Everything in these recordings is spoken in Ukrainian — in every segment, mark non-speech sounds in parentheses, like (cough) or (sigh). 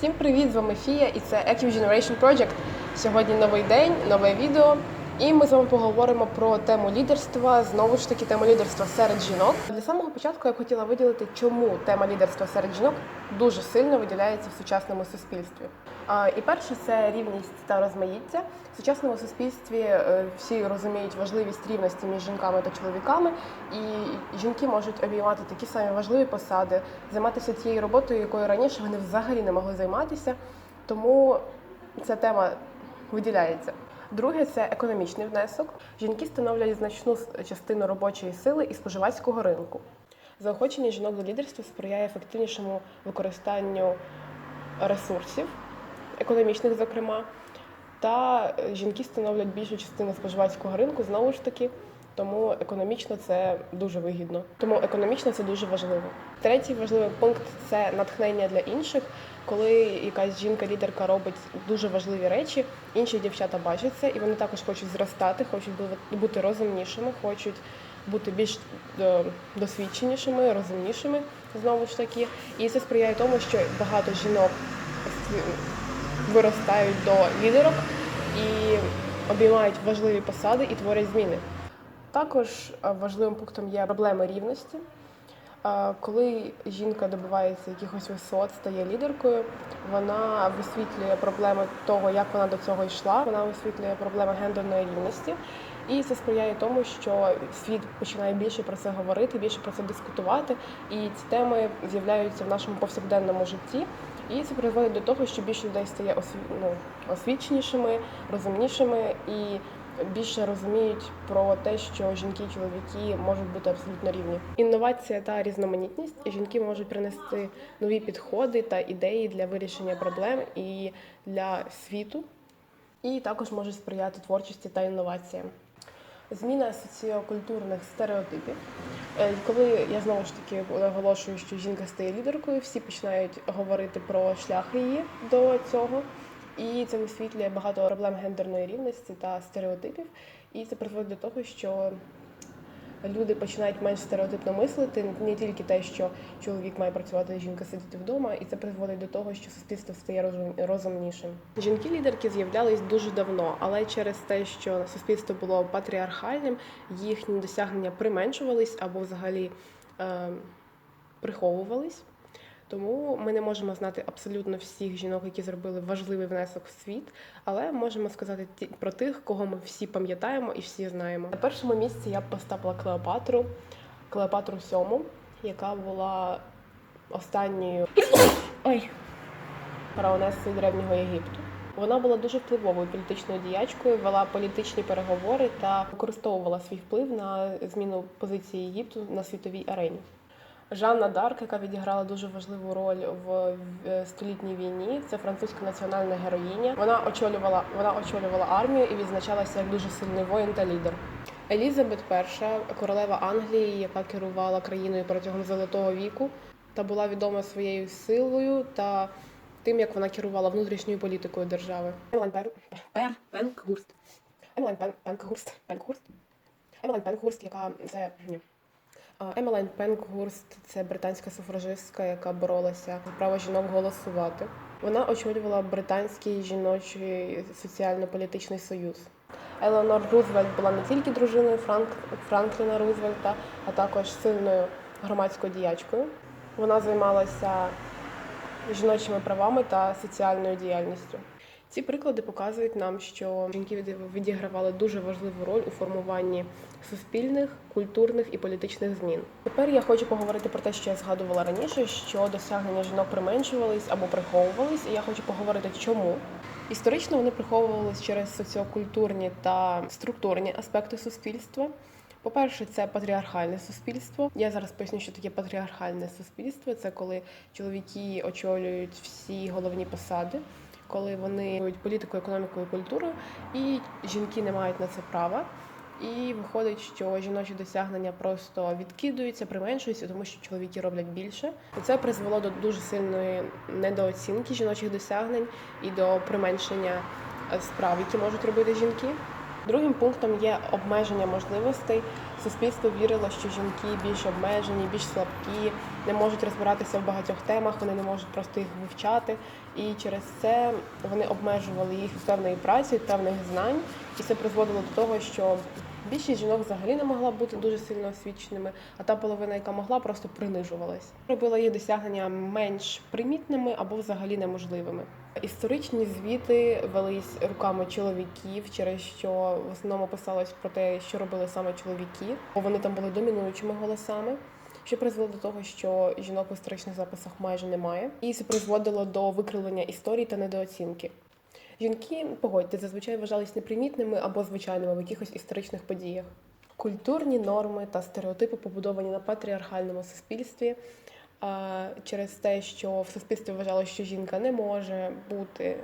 Всім привіт! З вами Фія і це Active Generation Project. Сьогодні новий день, нове відео. І ми з вами поговоримо про тему лідерства. Знову ж таки, тему лідерства серед жінок. Для самого початку я б хотіла виділити, чому тема лідерства серед жінок дуже сильно виділяється в сучасному суспільстві. І перше це рівність та розмаїття. В сучасному суспільстві е, всі розуміють важливість рівності між жінками та чоловіками, і жінки можуть обіймати такі самі важливі посади, займатися тією роботою, якою раніше вони взагалі не могли займатися. Тому ця тема виділяється. Друге це економічний внесок. Жінки становлять значну частину робочої сили і споживацького ринку. Заохочення жінок до лідерства сприяє ефективнішому використанню ресурсів, економічних, зокрема, та е, жінки становлять більшу частину споживацького ринку знову ж таки. Тому економічно це дуже вигідно. Тому економічно це дуже важливо. Третій важливий пункт це натхнення для інших. Коли якась жінка-лідерка робить дуже важливі речі, інші дівчата бачать це, і вони також хочуть зростати, хочуть бути розумнішими, хочуть бути більш е, досвідченішими, розумнішими знову ж таки. І це сприяє тому, що багато жінок виростають до лідерок і обіймають важливі посади і творять зміни. Також важливим пунктом є проблеми рівності. Коли жінка добивається якихось висот, стає лідеркою, вона висвітлює проблеми того, як вона до цього йшла. Вона висвітлює проблеми гендерної рівності, і це сприяє тому, що світ починає більше про це говорити, більше про це дискутувати. І ці теми з'являються в нашому повсякденному житті. І це призводить до того, що більше людей стає осві... ну, освіченішими, розумнішими і більше розуміють про те, що жінки і чоловіки можуть бути абсолютно рівні. Інновація та різноманітність жінки можуть принести нові підходи та ідеї для вирішення проблем і для світу, і також можуть сприяти творчості та інноваціям. Зміна соціокультурних стереотипів. Е, Коли я знову ж таки оголошую, що жінка стає лідеркою, всі починають говорити про шлях її до цього. І це висвітлює багато проблем гендерної рівності та стереотипів. І це призводить до того, що люди починають менш стереотипно мислити, не тільки те, що чоловік має працювати, жінка сидіти вдома, і це призводить до того, що суспільство стає розум- розумнішим. Жінки-лідерки з'являлись дуже давно, але через те, що суспільство було патріархальним, їхні досягнення применшувались або взагалі е, приховувались. Тому ми не можемо знати абсолютно всіх жінок, які зробили важливий внесок в світ, але можемо сказати ті- про тих, кого ми всі пам'ятаємо і всі знаємо. На першому місці я б поставила Клеопатру, Клеопатру Сьому, яка була останньою (coughs) ой, фараонесою древнього Єгипту. Вона була дуже впливовою політичною діячкою, вела політичні переговори та використовувала свій вплив на зміну позиції Єгипту на світовій арені. Жанна Дарк, яка відіграла дуже важливу роль в в столітній війні, це французька національна героїня. Вона очолювала вона очолювала армію і відзначалася як дуже сильний воїн та лідер. Елізабет І, королева Англії, яка керувала країною протягом золотого віку, та була відома своєю силою та тим, як вона керувала внутрішньою політикою держави. Пенкгурст. Емелайн Пенкгурст. Пенкгурст. Емелайн Пенкгурст, яка це Емелайн Пенкгурст це британська суфражистка, яка боролася за право жінок голосувати. Вона очолювала британський жіночий соціально-політичний союз. Елеонор Рузвельт була не тільки дружиною Франк... Франкліна Рузвельта, а також сильною громадською діячкою. Вона займалася жіночими правами та соціальною діяльністю. Ці приклади показують нам, що жінки від- відігравали дуже важливу роль у формуванні суспільних, культурних і політичних змін. Тепер я хочу поговорити про те, що я згадувала раніше, що досягнення жінок применшувались або приховувались, і я хочу поговорити, чому. Історично вони приховувались через соціокультурні та структурні аспекти суспільства. По-перше, це патріархальне суспільство. Я зараз поясню, що таке патріархальне суспільство. Це коли чоловіки очолюють всі головні посади, коли вони політику, економіку і культуру, і жінки не мають на це права. І виходить, що жіночі досягнення просто відкидуються, применшуються, тому що чоловіки роблять більше. І це призвело до дуже сильної недооцінки жіночих досягнень і до применшення справ, які можуть робити жінки. Другим пунктом є обмеження можливостей. Суспільство вірило, що жінки більш обмежені, більш слабкі, не можуть розбиратися в багатьох темах, вони не можуть просто їх вивчати. І через це вони обмежували їх певної праці, певних знань, і це призводило до того, що більшість жінок взагалі не могла бути дуже сильно освіченими, а та половина, яка могла, просто принижувалась. Робила їх досягнення менш примітними або взагалі неможливими. Історичні звіти велись руками чоловіків, через що в основному писалось про те, що робили саме чоловіки, бо вони там були домінуючими голосами. Що призвело до того, що жінок в історичних записах майже немає, і це призводило до викривлення історії та недооцінки. Жінки, погодьте, зазвичай вважались непримітними або звичайними в якихось історичних подіях. Культурні норми та стереотипи побудовані на патріархальному суспільстві через те, що в суспільстві вважало, що жінка не може бути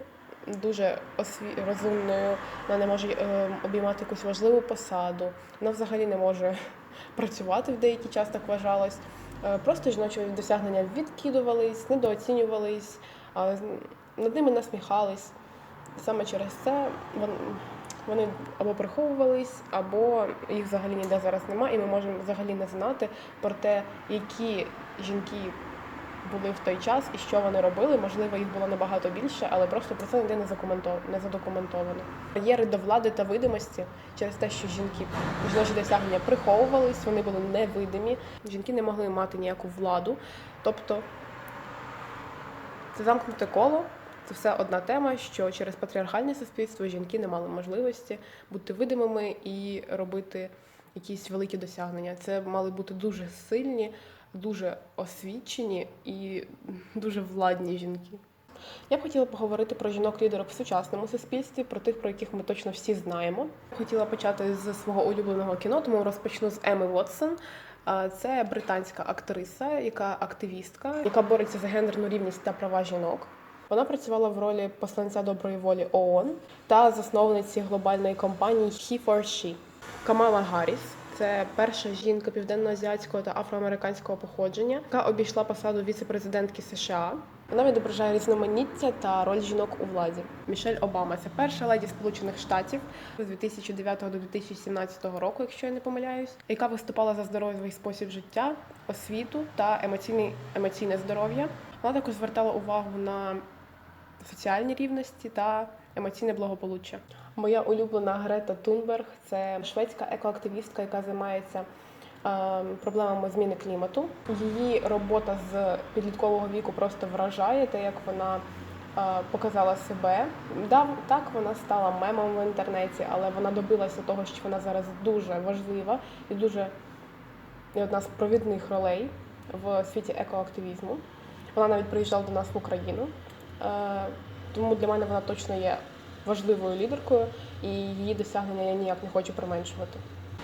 дуже осві... розумною, вона не може е, обіймати якусь важливу посаду, вона взагалі не може (laughs) працювати в деякий час, так вважалось. Е, Просто жіночі досягнення відкидувались, недооцінювались, над ними насміхались. Саме через це вони або приховувались, або їх взагалі ніде зараз немає, і ми можемо взагалі не знати про те, які жінки були в той час і що вони робили. Можливо, їх було набагато більше, але просто про це ніде не задокументовано. Бар'єри до влади та видимості через те, що жінки жіночі досягнення приховувались, вони були невидимі. Жінки не могли мати ніяку владу. Тобто це замкнуте коло. Це все одна тема, що через патріархальне суспільство жінки не мали можливості бути видимими і робити якісь великі досягнення. Це мали бути дуже сильні, дуже освічені і дуже владні жінки. Я б хотіла поговорити про жінок-лідерів в сучасному суспільстві, про тих, про яких ми точно всі знаємо. Хотіла почати з свого улюбленого кіно, тому розпочну з Еми Вотсон. Це британська актриса, яка активістка, яка бореться за гендерну рівність та права жінок. Вона працювала в ролі посланця доброї волі ООН та засновниці глобальної компанії He for She. Камала Гарріс це перша жінка південноазіатського та афроамериканського походження, яка обійшла посаду віце-президентки США. Вона відображає різноманіття та роль жінок у владі. Мішель Обама це перша леді Сполучених Штатів з 2009 до 2017 року, якщо я не помиляюсь, яка виступала за здоровий спосіб життя, освіту та емоційне, емоційне здоров'я. Вона також звертала увагу на соціальні рівності та емоційне благополуччя. Моя улюблена Грета Тунберг це шведська екоактивістка, яка займається е, проблемами зміни клімату. Її робота з підліткового віку просто вражає те, як вона е, показала себе. Так вона стала мемом в інтернеті, але вона добилася того, що вона зараз дуже важлива і дуже і одна з провідних ролей в світі екоактивізму. Вона навіть приїжджала до нас в Україну. Е, Тому для мене вона точно є важливою лідеркою, і її досягнення я ніяк не хочу применшувати.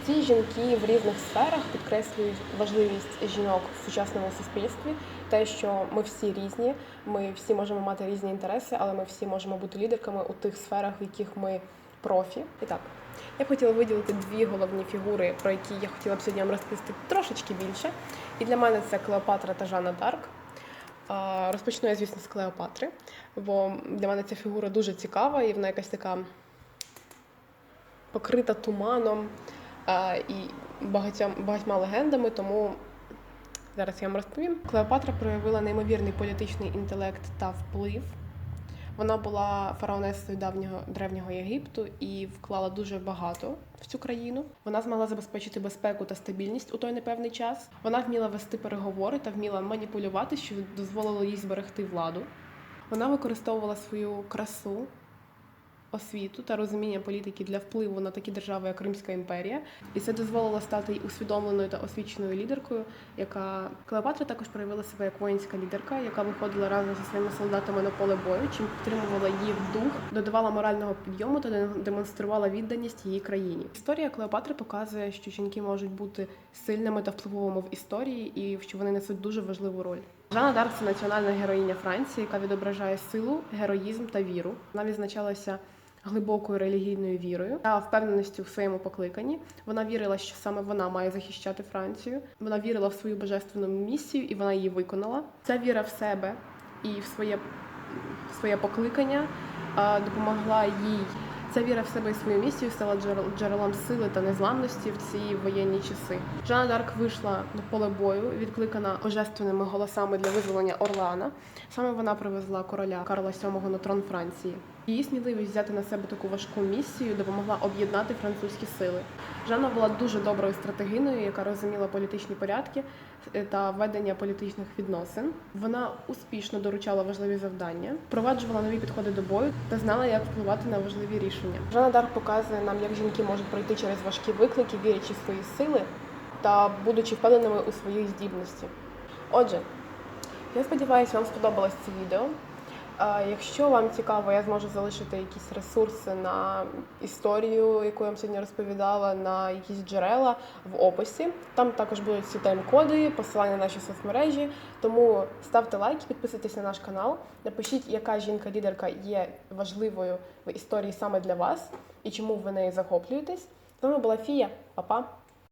Ці жінки в різних сферах підкреслюють важливість жінок в сучасному суспільстві, те, що ми всі різні, ми всі можемо мати різні інтереси, але ми всі можемо бути лідерками у тих сферах, в яких ми профі. І так, я б хотіла виділити дві головні фігури, про які я хотіла б сьогодні розповісти трошечки більше. І для мене це Клеопатра та Жанна Дарк. Розпочну я, звісно, з Клеопатри, бо для мене ця фігура дуже цікава, і вона якась така покрита туманом і багатьма легендами, тому зараз я вам розповім. Клеопатра проявила неймовірний політичний інтелект та вплив. Вона була фараонесою давнього древнього Єгипту і вклала дуже багато в цю країну. Вона змогла забезпечити безпеку та стабільність у той непевний час. Вона вміла вести переговори та вміла маніпулювати, що дозволило їй зберегти владу. Вона використовувала свою красу, освіту та розуміння політики для впливу на такі держави, як Римська імперія, і це дозволило стати усвідомленою та освіченою лідеркою, яка Клеопатра також проявила себе як воїнська лідерка, яка виходила разом зі своїми солдатами на поле бою, чим підтримувала їх дух, додавала морального підйому та демонструвала відданість її країні. Історія Клеопатри показує, що жінки можуть бути сильними та впливовими в історії, і що вони несуть дуже важливу роль. Жанна Дарк це національна героїня Франції, яка відображає силу, героїзм та віру. Вона відзначалася глибокою релігійною вірою та впевненістю в своєму покликанні. Вона вірила, що саме вона має захищати Францію. Вона вірила в свою божественну місію, і вона її виконала. Ця віра в себе і в своє, в своє покликання допомогла їй Ця віра в себе і свою місію стала джерел- джерелом сили та незламності в ці воєнні часи. Жанна Дарк вийшла на поле бою, відкликана божественними голосами для визволення Орлеана. Саме вона привезла короля Карла VII на трон Франції. Її сміливість взяти на себе таку важку місію допомогла об'єднати французькі сили. Жанна була дуже доброю стратегиною, яка розуміла політичні порядки е, та ведення політичних відносин. Вона успішно доручала важливі завдання, впроваджувала нові підходи до бою та знала, як впливати на важливі рішення. Жанна Дарк показує нам, як жінки можуть пройти через важкі виклики, вірячи в свої сили та будучи впевненими у своїх здібності. Отже, я сподіваюся, вам сподобалось це відео. Якщо вам цікаво, я зможу залишити якісь ресурси на історію, яку я вам сьогодні розповідала, на якісь джерела в описі. Там також будуть всі тайм-коди, посилання на наші соцмережі. Тому ставте лайки, підписуйтесь на наш канал, напишіть, яка жінка-лідерка є важливою в історії саме для вас і чому ви нею захоплюєтесь. З вами була Фія. Па-па!